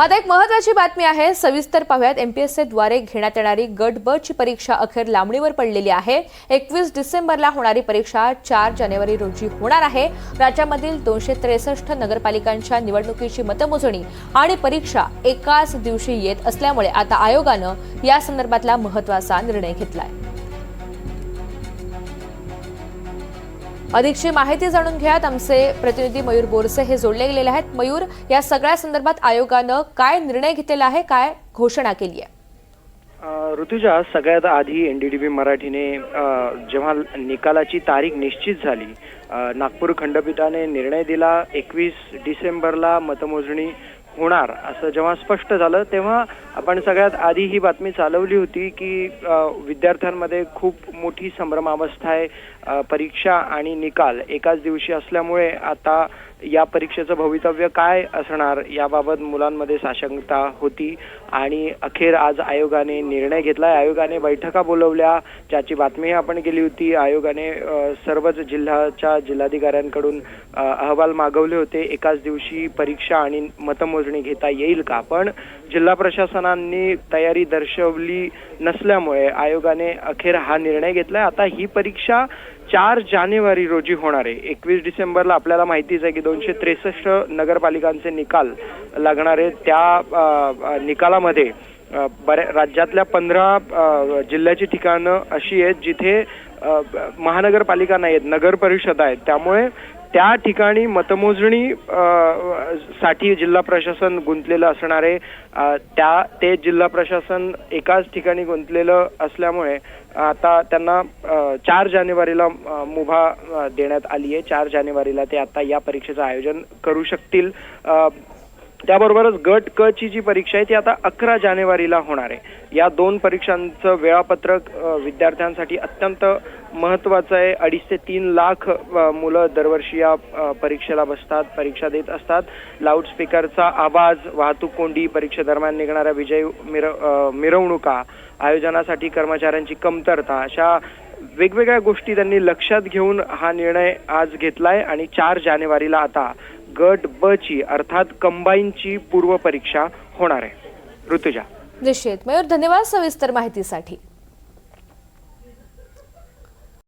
आता एक महत्वाची बातमी आहे. सविस्तर पाहूयात. एमपीएससी द्वारे घेण्यात येणारी गट ब ची परीक्षा अखेर लांबणीवर पडलेली आहे. एकवीस डिसेंबरला होणारी परीक्षा चार जानेवारी रोजी होणार आहे. राज्यामधील दोनशे त्रेसष्ट नगरपालिकांच्या निवडणुकीची मतमोजणी आणि परीक्षा एकाच दिवशी येत असल्यामुळे आता आयोगानं या संदर्भातला महत्त्वाचा निर्णय घेतलाय. अधिकची माहिती जाणून घ्यात आमचे प्रतिनिधी मयूर बोरसे हे जोडले गेलेले आहेत. मयूर या सगळ्या संदर्भात आयोगानं काय निर्णय घेतलेला आहे काय घोषणा केली आहे? ऋतुजा सगळ्यात आधी एनडीडीबी मराठीने जेव्हा निकालाची तारीख निश्चित झाली नागपूर खंडपीठाने निर्णय दिला एकवीस डिसेंबरला मतमोजणी होणार असं जेव्हा स्पष्ट झालं तेव्हा आपण सगळ्यात आधी ही बातमी चालवली होती की विद्यार्थ्यांमध्ये खूप मोठी संभ्रमावस्था आहे परीक्षा आणि निकाल एकाच दिवशी असल्यामुळे आता या परीक्षेचं भवितव्य काय असणार याबाबत मुलांमध्ये साशंकता होती आणि अखेर आज आयोगाने निर्णय घेतला आयोगाने बैठका बोलवल्या. ज्याची बातमीही आपण केली होती आयोगाने सर्वच जिल्ह्याच्या जिल्हाधिकाऱ्यांकडून अहवाल मागवले होते. एकाच दिवशी परीक्षा आणि मतमोजणी घेता येईल का? पण जिल्हा प्रशासनांनी तयारी दर्शवली नसल्यामुळे आयोगाने अखेर हा निर्णय घेतलाय. आता ही परीक्षा चार जानेवारी रोजी होणार आहे. एकवीस डिसेंबरला आपल्याला माहितीच आहे की दोनशे त्रेसष्ट नगरपालिकांचे निकाल लागणार आहेत. त्या निकालामध्ये बऱ्या राज्यातल्या पंधरा जिल्ह्याची ठिकाणं अशी आहेत जिथे महानगरपालिका नाही आहेत नगर परिषद आहेत. त्यामुळे त्या ठिकाणी मतमोजणी साठी जिल्हा प्रशासन गुंतलेलं असणारे त्या ते जिल्हा प्रशासन एकाच ठिकाणी गुंतलेलं असल्यामुळे आता त्यांना चार जानेवारीला मुभा देण्यात आली आहे. चार जानेवारीला ते आता या परीक्षेचं आयोजन करू शकतील. त्याबरोबरच गट क ची जी परीक्षा आहे ती आता अकरा जानेवारीला होणार आहे. या दोन परीक्षांचं वेळापत्रक विद्यार्थ्यांसाठी अत्यंत महत्वाचं आहे. अडीच ते तीन लाख मुलं दरवर्षी या परीक्षेला बसतात परीक्षा देत असतात. लाऊडस्पीकरचा आवाज वाहतूक कोंडी परीक्षेदरम्यान निघणाऱ्या विजय मिर मिरवणुका आयोजनासाठी कर्मचाऱ्यांची कमतरता अशा वेगवेगळ्या गोष्टी त्यांनी लक्षात घेऊन हा निर्णय आज घेतलाय आणि चार जानेवारीला आता गट ब ची अर्थात कंबाईनची पूर्व परीक्षा होणार आहे. ऋतुजा. निश्चित. मयूर धन्यवाद सविस्तर माहितीसाठी.